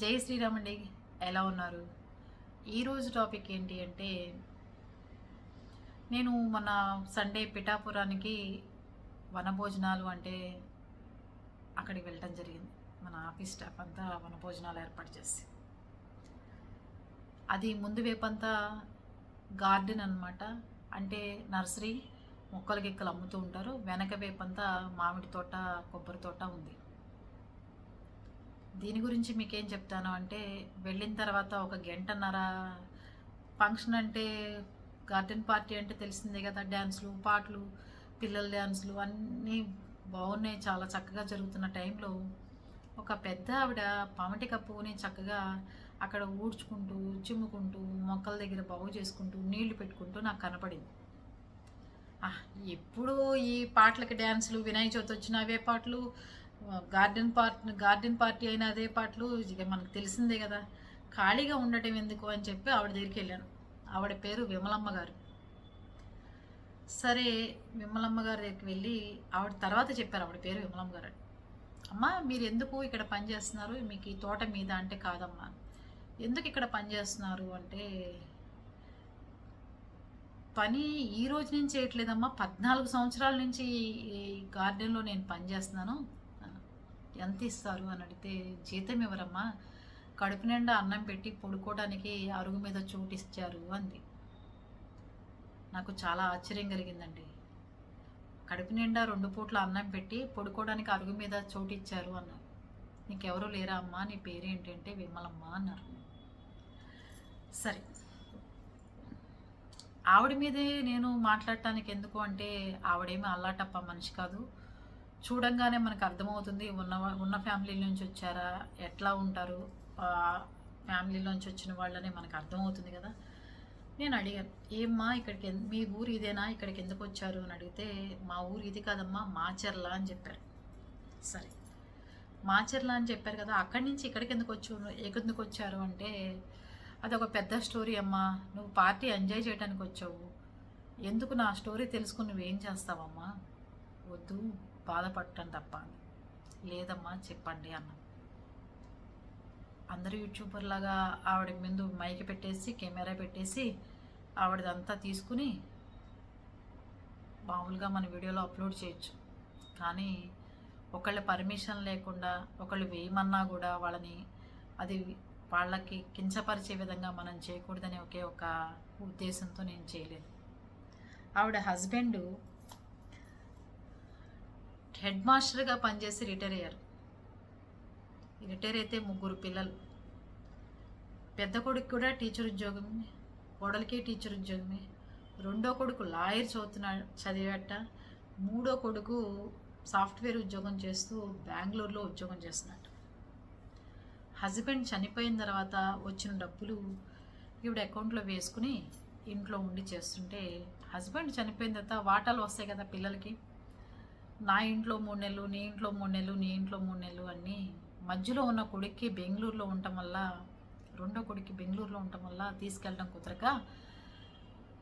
జై శ్రీరామ్ అండి. ఎలా ఉన్నారు? ఈరోజు టాపిక్ ఏంటి అంటే నేను మన సండే పిఠాపురానికి వనభోజనాలు అంటే అక్కడికి వెళ్ళటం జరిగింది. మన ఆఫీస్ స్టాఫ్ అంతా వనభోజనాలు ఏర్పాటు చేసి. అది ముందు వేపంతా గార్డెన్ అనమాట అంటే నర్సరీ మొక్కలు గిక్కలు అమ్ముతూ ఉంటారు. వెనక వేపంతా మామిడి తోట కొబ్బరి తోట ఉంది. దీని గురించి మీకేం చెప్తాను అంటే వెళ్ళిన తర్వాత ఒక గంటన్నర ఫంక్షన్ అంటే గార్డెన్ పార్టీ అంటే తెలిసిందే కదా డ్యాన్స్లు పాటలు పిల్లల డ్యాన్స్లు అన్నీ బాగున్నాయి చాలా చక్కగా జరుగుతున్న టైంలో. ఒక పెద్ద ఆవిడ పమటి కప్పుని చక్కగా అక్కడ ఊడ్చుకుంటూ చిమ్ముకుంటూ మొక్కల దగ్గర బాగు చేసుకుంటూ నీళ్ళు పెట్టుకుంటూ నాకు కనపడింది. ఎప్పుడు ఈ పాటలకి డ్యాన్సులు వినాయక చవితి వచ్చిన అవే పాటలు గార్డెన్ పార్ట్ గార్డెన్ పార్టీ అయినా అదే పాటలు ఇక మనకు తెలిసిందే కదా. ఖాళీగా ఉండటం ఎందుకు అని చెప్పి ఆవిడ దగ్గరికి వెళ్ళాను. ఆవిడ పేరు విమలమ్మ గారు. సరే విమలమ్మ గారి దగ్గరికి వెళ్ళి ఆవిడ తర్వాత చెప్పారు ఆవిడ పేరు విమలమ్మ గారు. అమ్మ అమ్మా మీరు ఎందుకు ఇక్కడ పని చేస్తున్నారు? మీకు ఈ తోట మీద అంటే కాదమ్మా. ఎందుకు ఇక్కడ పని చేస్తున్నారు అంటే పని ఈ రోజు నుంచి చేయట్లేదమ్మా. పద్నాలుగు సంవత్సరాల నుంచి ఈ గార్డెన్లో నేను పని చేస్తున్నాను. ఎంత ఇస్తారు అని అడిగితే జీతం ఇవ్వరమ్మా. కడుపు నిండా అన్నం పెట్టి పడుకోవడానికి అరుగు మీద చోటు ఇచ్చారు అంది. నాకు చాలా ఆశ్చర్యం కలిగిందండి. కడుపు నిండా రెండు పూట్ల అన్నం పెట్టి పడుకోవడానికి అరుగు మీద చోటు ఇచ్చారు అన్నారు. నీకెవరు లేరా అమ్మా? నీ పేరేంటంటే విమలమ్మ అన్నారు. సరే. ఆవిడ మీదే నేను మాట్లాడటానికి ఎందుకు అంటే ఆవిడేమి అల్లాటప్ప మనిషి కాదు. చూడంగానే మనకు అర్థమవుతుంది ఉన్న ఉన్న ఫ్యామిలీ నుంచి వచ్చారా ఎట్లా ఉంటారు ఫ్యామిలీలోంచి వచ్చిన వాళ్ళని మనకు అర్థమవుతుంది కదా. నేను అడిగాను ఏమ్మా ఇక్కడికి మీ ఊరు ఇదేనా ఇక్కడికి ఎందుకు వచ్చారు? అని అడిగితే మా ఊరు ఇది కాదమ్మా మాచర్ల అని చెప్పారు. సరే. మాచర్ల అని చెప్పారు కదా అక్కడి నుంచి ఇక్కడికి ఎందుకు వచ్చారు ఎందుకు వచ్చారు అంటే అది ఒక పెద్ద స్టోరీ అమ్మా నువ్వు పార్టీ ఎంజాయ్ చేయడానికి వచ్చావు. ఎందుకు నా స్టోరీ తెలుసుకుని నువ్వేం చేస్తావమ్మా? వద్దు. బాధపడటం తప్ప లేదమ్మా చెప్పండి అన్న. అందరు యూట్యూబర్ లాగా ఆవిడ ముందు మైక్ పెట్టేసి కెమెరా పెట్టేసి ఆవిడదంతా తీసుకుని మామూలుగా మన వీడియోలో అప్లోడ్ చేయొచ్చు. కానీ ఒకళ్ళ పర్మిషన్ లేకుండా ఒకళ్ళు వేయమన్నా కూడా వాళ్ళని అది వాళ్ళకి కించపరిచే విధంగా మనం చేయకూడదనే ఒకే ఒక ఉద్దేశంతో నేను చేయలేదు. ఆవిడ హస్బెండ్ హెడ్ మాస్టర్గా పనిచేసి రిటైర్ అయ్యారు. రిటైర్ అయితే ముగ్గురు పిల్లలు. పెద్ద కొడుకు కూడా టీచర్ ఉద్యోగమే కోడలికి టీచర్ ఉద్యోగమే. రెండో కొడుకు లాయర్ చదువుతున్నాడు చదివేట. మూడో కొడుకు సాఫ్ట్వేర్ ఉద్యోగం చేస్తూ బెంగళూరులో ఉద్యోగం చేస్తున్నాడు. హస్బెండ్ చనిపోయిన తర్వాత వచ్చిన డబ్బులు ఈవిడ అకౌంట్లో వేసుకుని ఇంట్లో ఉండి చేస్తుంటే హస్బెండ్ చనిపోయిన తర్వాత వాటాలు వస్తాయి కదా పిల్లలకి. నా ఇంట్లో మూడు నెలలు నీ ఇంట్లో మూడు నెలలు నీ ఇంట్లో మూడు నెలలు అన్నీ మధ్యలో ఉన్న కొడుక్కి బెంగళూరులో ఉండటం వల్ల రెండో కొడుక్కి బెంగళూరులో ఉండటం వల్ల తీసుకెళ్ళడం కుదరక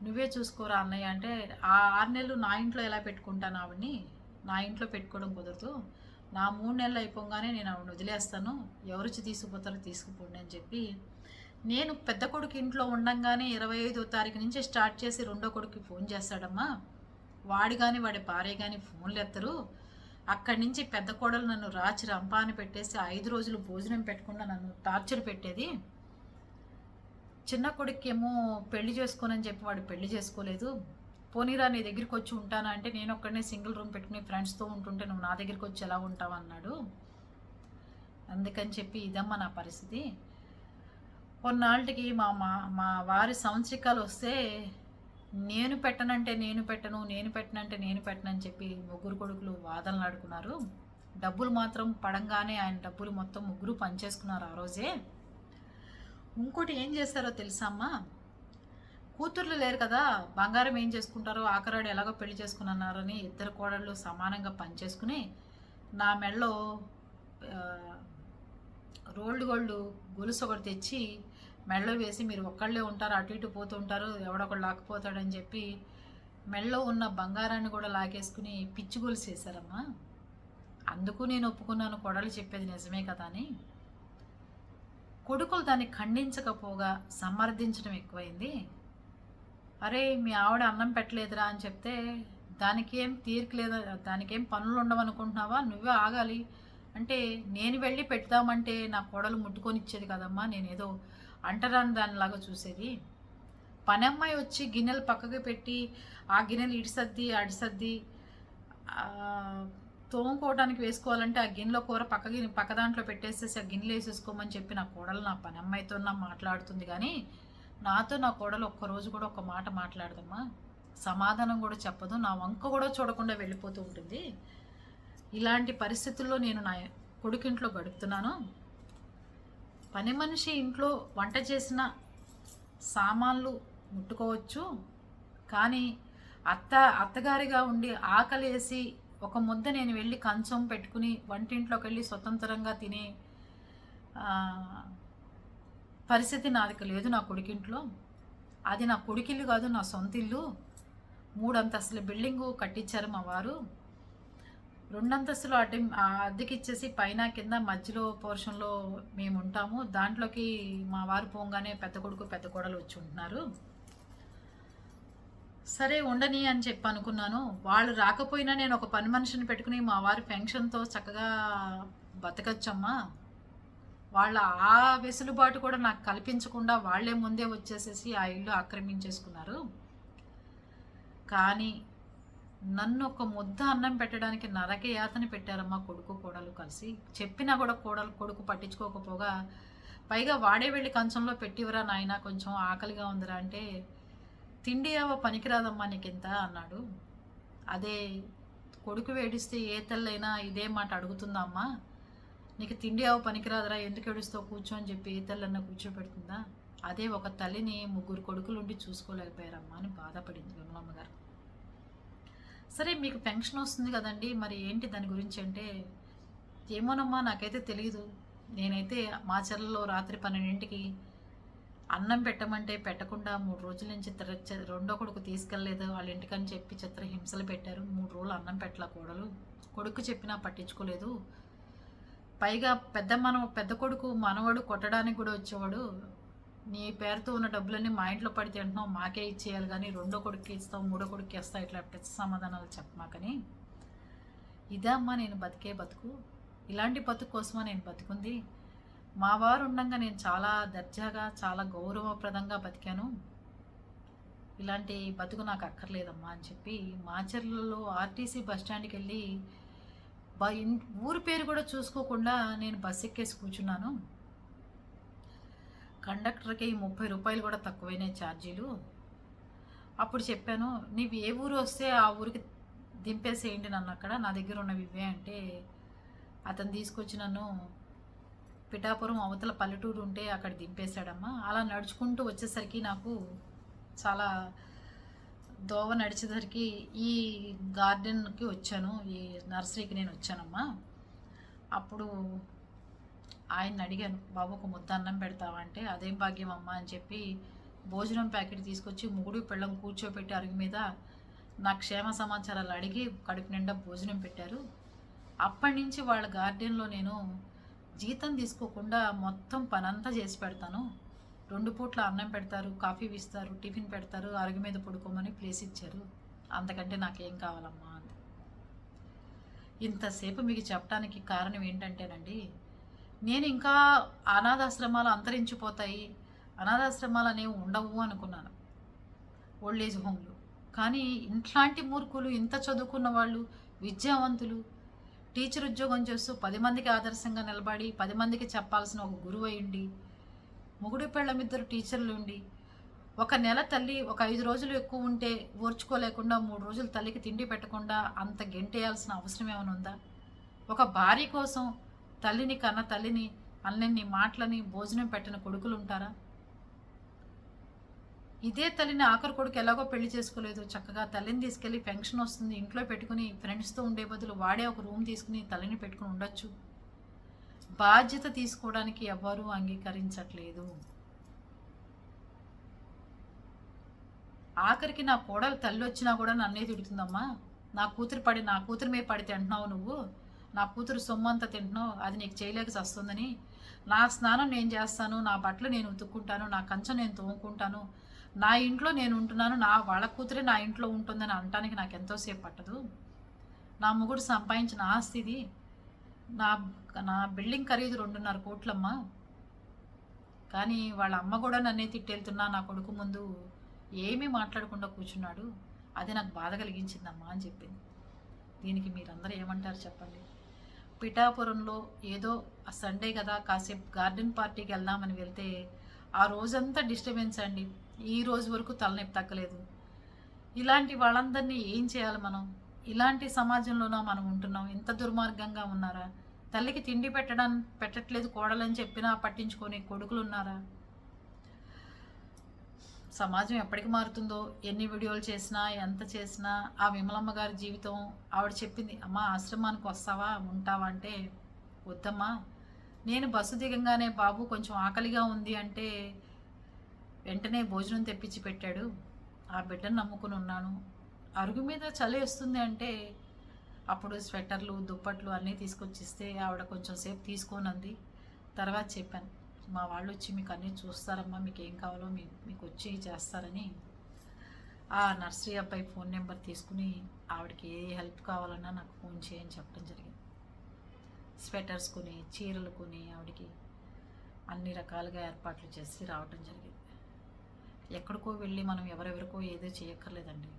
నువ్వే చూసుకోరా అన్నయ్య అంటే ఆ ఆరు నెలలు నా ఇంట్లో ఎలా పెట్టుకుంటాను ఆవిడ్ని నా ఇంట్లో పెట్టుకోవడం కుదరదు. నా మూడు నెలలు అయిపోగానే నేను ఆవిడని వదిలేస్తాను. ఎవరిచి తీసుకుపోతారో తీసుకుపోండి అని చెప్పి నేను పెద్ద కొడుకు ఇంట్లో ఉండంగానే ఇరవై ఐదో తారీఖు నుంచి స్టార్ట్ చేసి రెండో కొడుకు ఫోన్ చేస్తాడమ్మా. వాడు కానీ వాడి భార్య కానీ ఫోన్లు ఎత్తరు అక్కడి నుంచి పెద్ద కోడలు నన్ను రాచి రంపాని పెట్టేసి ఐదు రోజులు భోజనం పెట్టకుండా నన్ను టార్చర్ పెట్టేది. చిన్న కొడుకేమో పెళ్ళి చేసుకోనని చెప్పి వాడు పెళ్ళి చేసుకోలేదు. పోనీరా నీ దగ్గరికి వచ్చి ఉంటానా అంటే నేను ఒక్కడనే సింగిల్ రూమ్ పెట్టుకుని ఫ్రెండ్స్తో ఉంటుంటే నువ్వు నా దగ్గరికి వచ్చి ఎలా ఉంటావు అన్నాడు. అందుకని చెప్పి ఇదమ్మా నా పరిస్థితి. కొన్నాళ్ళకి మా మా మా వారి సంవత్సరికాలు వస్తే నేను పెట్టనంటే నేను పెట్టను నేను పెట్టనంటే నేను పెట్టనని చెప్పి ముగ్గురు కొడుకులు వాదనలు ఆడుకున్నారు. డబ్బులు మాత్రం పడంగానే ఆయన డబ్బులు మొత్తం ముగ్గురు పనిచేసుకున్నారు ఆ రోజే. ఇంకోటి ఏం చేస్తారో తెలుసా అమ్మా? కూతుర్లు లేరు కదా బంగారం ఏం చేసుకుంటారో ఆఖరాడు ఎలాగో పెళ్ళి చేసుకున్నారని ఇద్దరు కోడళ్ళు సమానంగా పనిచేసుకుని నా మెడలో రోల్డ్ గోల్డ్ గొలుసు ఒకటి తెచ్చి మెడలో వేసి మీరు ఒక్కళ్ళే ఉంటారు అటు ఇటు పోతూ ఉంటారు ఎవడొకడు లాక్కుపోతాడని చెప్పి మెడలో ఉన్న బంగారాన్ని కూడా లాగేసుకుని పిచ్చి గొలుసు చేశారమ్మా. అందుకు నేను ఒప్పుకున్నాను కొడలు చెప్పేది నిజమే కదా అని. కొడుకులు దాన్ని ఖండించకపోగా సమర్థించడం ఎక్కువైంది. అరే మీ ఆవిడ అన్నం పెట్టలేదురా అని చెప్తే దానికేం తీరిక లేదా దానికేం పనులు ఉండవనుకుంటున్నావా నువ్వే ఆగాలి. అంటే నేను వెళ్ళి పెడదామంటే నా కోడలు ముట్టుకొని ఇచ్చేది కదమ్మా నేనేదో అంటరాని దానిలాగా చూసేది. పనమ్మాయి వచ్చి గిన్నెలు పక్కకి పెట్టి ఆ గిన్నెలు ఇడిసద్ది అడిసద్ది తోముకోవడానికి వేసుకోవాలంటే ఆ గిన్నెలో కూర పక్క గిన్నె పక్క దాంట్లో పెట్టేసేసి ఆ గిన్నెలు వేసేసుకోమని చెప్పి నా కోడలు నా పని అమ్మాయితో నా మాట్లాడుతుంది. కానీ నాతో నా కోడలు ఒక్కరోజు కూడా ఒక మాట మాట్లాడదమ్మా. సమాధానం కూడా చెప్పదు. నా వంక కూడా చూడకుండా వెళ్ళిపోతూ ఉంటుంది. ఇలాంటి పరిస్థితుల్లో నేను నా కొడుకింట్లో గడుపుతున్నాను. పని మనిషి ఇంట్లో వంట చేసిన సామాన్లు ముట్టుకోవచ్చు. కానీ అత్త అత్తగారిగా ఉండి ఆకలేసి ఒక ముద్ద నేను వెళ్ళి కంచం పెట్టుకుని వంటింట్లోకి వెళ్ళి స్వతంత్రంగా తినే పరిస్థితి నాదిక లేదు నా కొడుకింట్లో. అది నా కొడుకిల్లు కాదు నా సొంత ఇల్లు మూడంతస్తుల బిల్డింగు కట్టించారు మా వారు. రెండంతస్తులు అడ్డి ఆ అద్దెకి ఇచ్చేసి పైన కింద మధ్యలో పోర్షన్లో మేము ఉంటాము. దాంట్లోకి మా వారు పోగానే పెద్ద కొడుకు పెద్ద కోడలు వచ్చి ఉంటున్నారు. సరే ఉండని అని చెప్పి అనుకున్నాను. వాళ్ళు రాకపోయినా నేను ఒక పని మనిషిని పెట్టుకుని మా వారి పెన్షన్తో చక్కగా బతకచ్చమ్మా. వాళ్ళ ఆ వెసులుబాటు కూడా నాకు కల్పించకుండా వాళ్ళే ముందే వచ్చేసేసి ఆ ఇల్లు ఆక్రమించేసుకున్నారు. కానీ నన్ను ఒక ముద్ద అన్నం పెట్టడానికి నరక యాతని పెట్టారమ్మా కొడుకు కోడలు కలిసి. చెప్పినా కూడా కోడలు కొడుకు పట్టించుకోకపోగా పైగా వాడే వెళ్ళి కంచంలో పెట్టివరా నాయన కొంచెం ఆకలిగా ఉందిరా అంటే తిండి ఏవో పనికిరాదమ్మా నీకింత అన్నాడు. అదే కొడుకు వేడిస్తే ఏ తల్లైనా ఇదే మాట అడుగుతుందమ్మా నీకు తిండి అవ పనికిరాదురా ఎందుకు ఏడుస్తావు కూర్చో అని చెప్పి ఏ తల్లన్నా కూర్చోబెడుతుందా? అదే ఒక తల్లిని ముగ్గురు కొడుకులు ఉండి చూసుకోలేకపోయారమ్మా అని బాధపడింది విమలమ్మ గారు. సరే మీకు పెన్షన్ వస్తుంది కదండి. మరి ఏంటి దాని గురించి అంటే ఏమోనమ్మా నాకైతే తెలియదు నేనైతే మా చెల్లలో రాత్రి పన్నెండింటికి అన్నం పెట్టమంటే పెట్టకుండా మూడు రోజుల నుంచి చిత్ర రెండో కొడుకు తీసుకెళ్ళలేదు. వాళ్ళ ఇంటికని చెప్పి చిత్ర హింసలు పెట్టారు. మూడు రోజులు అన్నం పెట్టల కూడలు. కొడుకు చెప్పినా పట్టించుకోలేదు. పైగా పెద్ద మనం పెద్ద కొడుకు మనవడు కొట్టడానికి కూడా వచ్చేవాడు. నీ పేరుతో ఉన్న డబ్బులన్నీ మా ఇంట్లో పడి తింటున్నావు మాకే ఇచ్చేయాలి కానీ రెండో కొడుకు ఇస్తావు మూడో కొడుకు ఇస్తావు ఇట్లా పెద్ద సమాధానాలు చెప్పమాకని ఇదే అమ్మా నేను బతికే బతుకు. ఇలాంటి బతుకు కోసమా నేను బతుకుంది? మా వారు ఉండగా నేను చాలా దర్జాగా చాలా గౌరవప్రదంగా బతికాను. ఇలాంటి బతుకు నాకు అక్కర్లేదమ్మా అని చెప్పి మాచర్లలో ఆర్టీసీ బస్ స్టాండ్కి వెళ్ళి బ ఇన్- ఊరి పేరు కూడా చూసుకోకుండా నేను బస్ ఎక్కేసి కూర్చున్నాను. కండక్టర్కి ముప్పై రూపాయలు కూడా తక్కువైన ఛార్జీలు. అప్పుడు చెప్పాను నీవు ఏ ఊరు వస్తే ఆ ఊరికి దింపేసేయండి నన్ను అక్కడ. నా దగ్గర ఉన్నవి ఇవే. అంటే అతను తీసుకొచ్చి నన్ను పిఠాపురం అవతల పల్లెటూరు ఉంటే అక్కడ దింపేశాడమ్మా. అలా నడుచుకుంటూ వచ్చేసరికి నాకు చాలా దోవ నడిచేసరికి ఈ గార్డెన్కి వచ్చాను ఈ నర్సరీకి నేను వచ్చానమ్మా. అప్పుడు ఆయన్ని అడిగాను బాబు ఒక ముద్ద అన్నం పెడతావా? అంటే అదేం భాగ్యం అమ్మా అని చెప్పి భోజనం ప్యాకెట్ తీసుకొచ్చి ముగుడు పెళ్ళం కూర్చోపెట్టి అరుగు మీద నా క్షేమ సమాచారాలు అడిగి కడుపు నిండా భోజనం పెట్టారు. అప్పటి నుంచి వాళ్ళ గార్డెన్లో నేను జీతం తీసుకోకుండా మొత్తం పనంతా చేసి పెడతాను. రెండు పూట్ల అన్నం పెడతారు కాఫీ ఇస్తారు టిఫిన్ పెడతారు అరుగు మీద పడుకోమని ప్లేస్ ఇచ్చారు. అంతకంటే నాకేం కావాలమ్మా అంది. ఇంతసేపు మీకు చెప్పడానికి కారణం ఏంటంటేనండి నేను ఇంకా అనాథాశ్రమాలు అంతరించిపోతాయి అనాథాశ్రమాలు అనేవి ఉండవు అనుకున్నాను. ఓల్డ్ ఏజ్ హోమ్లు. కానీ ఇట్లాంటి మూర్ఖులు ఇంత చదువుకున్న వాళ్ళు విద్యావంతులు టీచర్ ఉద్యోగం చేస్తూ పది మందికి ఆదర్శంగా నిలబడి పది మందికి చెప్పాల్సిన ఒక గురువు అయ్యండి మొగుడు పెళ్ళమిద్దరు టీచర్లు ఉండి ఒక నెల తల్లి ఒక ఐదు రోజులు ఎక్కువ ఉంటే ఓర్చుకోలేకుండా మూడు రోజులు తల్లికి తిండి పెట్టకుండా అంత గెంటేయాల్సిన అవసరం ఏమైనా ఉందా? ఒక భార్య కోసం తల్లిని కన్న తల్లిని అన్నన్ని మాటలని భోజనం పెట్టిన కొడుకులు ఉంటారా ఇదే తల్లిని ఆఖరి కొడుకు ఎలాగో పెళ్ళి చేసుకోలేదు. చక్కగా తల్లిని తీసుకెళ్ళి పెన్షన్ వస్తుంది. ఇంట్లో పెట్టుకుని ఫ్రెండ్స్తో ఉండే బదులు వాడే ఒక రూమ్ తీసుకుని తల్లిని పెట్టుకుని ఉండొచ్చు. బాధ్యత తీసుకోవడానికి ఎవ్వరూ అంగీకరించట్లేదు. ఆఖరికి నా కోడలు తల్లి వచ్చినా కూడా నన్నే తిడుతుందమ్మా. నా కూతురు పడి నా కూతురు మీద పడి తింటున్నావు నువ్వు? నా కూతురు సొమ్మంత తింటున్నావు అది నీకు చేయలేక వస్తుందని నా స్నానం నేను చేస్తాను నా బట్టలు నేను ఉతుక్కుంటాను నా కంచం నేను తోముకుంటాను నా ఇంట్లో నేను ఉంటున్నాను నా వాళ్ళ కూతురే నా ఇంట్లో ఉంటుందని అనటానికి నాకు ఎంతోసేపు పట్టదు. నా ముగుడు సంపాదించిన ఆస్తి ఇది నా నా బిల్డింగ్ ఖరీదు రెండున్నర కోట్లమ్మా. కానీ వాళ్ళ అమ్మ కూడా నన్నే తిట్టెళ్తున్నా నా కొడుకు ముందు ఏమీ మాట్లాడకుండా కూర్చున్నాడు. అది నాకు బాధ కలిగించిందమ్మా అని చెప్పింది. దీనికి మీరందరూ ఏమంటారు చెప్పండి? పిఠాపురంలో ఏదో సండే కదా కాసేపు గార్డెన్ పార్టీకి వెళ్దామని వెళ్తే ఆ రోజంతా డిస్టర్బెన్స్ అండి. ఈ రోజు వరకు తలనొప్పి తగ్గలేదు. ఇలాంటి వాళ్ళందరినీ ఏం చేయాలి మనం? ఇలాంటి సమాజంలోనా మనం ఉంటున్నాం? ఇంత దుర్మార్గంగా ఉన్నారా? తల్లికి తిండి పెట్టడం పెట్టట్లేదు కోడలని చెప్పినా పట్టించుకొని కొడుకులు ఉన్నారా? సమాజం ఎప్పటికి మారుతుందో ఎన్ని వీడియోలు చేసినా ఎంత చేసినా ఆ విమలమ్మ గారి జీవితం ఆవిడ చెప్పింది అమ్మ ఆశ్రమానికి వస్తావా? ఉంటావా? అంటే వద్దమ్మా. నేను బస్సు దిగంగానే బాబు కొంచెం ఆకలిగా ఉంది అంటే వెంటనే భోజనం తెప్పించి పెట్టాడు. ఆ బిడ్డను నమ్ముకుని ఉన్నాను. అరుగు మీద చలి వస్తుంది అంటే అప్పుడు స్వెటర్లు దుప్పట్లు అన్నీ తీసుకొచ్చిస్తే ఆవిడ కొంచెం సేపు తీసుకోనంది. తర్వాత చెప్పాను మా వాళ్ళు వచ్చి మీకు అన్నీ చూస్తారమ్మా మీకు ఏం కావాలో మీ మీకు వచ్చి చేస్తారని ఆ నర్సరీ అబ్బాయి ఫోన్ నెంబర్ తీసుకుని ఆవిడకి ఏ హెల్ప్ కావాలన్నా నాకు ఫోన్ చేయని చెప్పడం జరిగింది. స్వెటర్స్ కొని చీరలు కొని ఆవిడకి అన్ని రకాలుగా ఏర్పాట్లు చేసి రావటం జరిగింది. ఎక్కడికో వెళ్ళి మనం ఎవరెవరికో ఏదో చేయక్కర్లేదండి.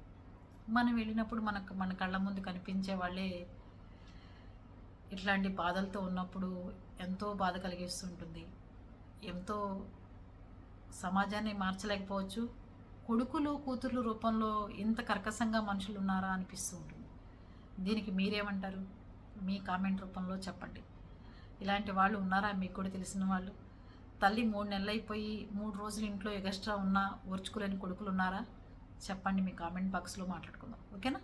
మనం వెళ్ళినప్పుడు మనకు మన కళ్ళ ముందు కనిపించే వాళ్ళే ఇట్లాంటి బాధలతో ఉన్నప్పుడు ఎంతో బాధ కలిగిస్తుంటుంది. ఎంతో సమాజాన్ని మార్చలేకపోవచ్చు. కొడుకులు కూతుర్లు రూపంలో ఇంత కర్కశంగా మనుషులు ఉన్నారా అనిపిస్తూ ఉంటుంది. దీనికి మీరేమంటారు? మీ కామెంట్ రూపంలో చెప్పండి. ఇలాంటి వాళ్ళు ఉన్నారా? మీకు కూడా తెలిసిన వాళ్ళు. తల్లి మూడు నెలలు అయిపోయి మూడు రోజులు ఇంట్లో ఎగస్ట్రా ఉన్నా ఓర్చుకోలేని కొడుకులు ఉన్నారా? చెప్పండి మీ కామెంట్ బాక్స్లో మాట్లాడుకుందాం. ఓకేనా?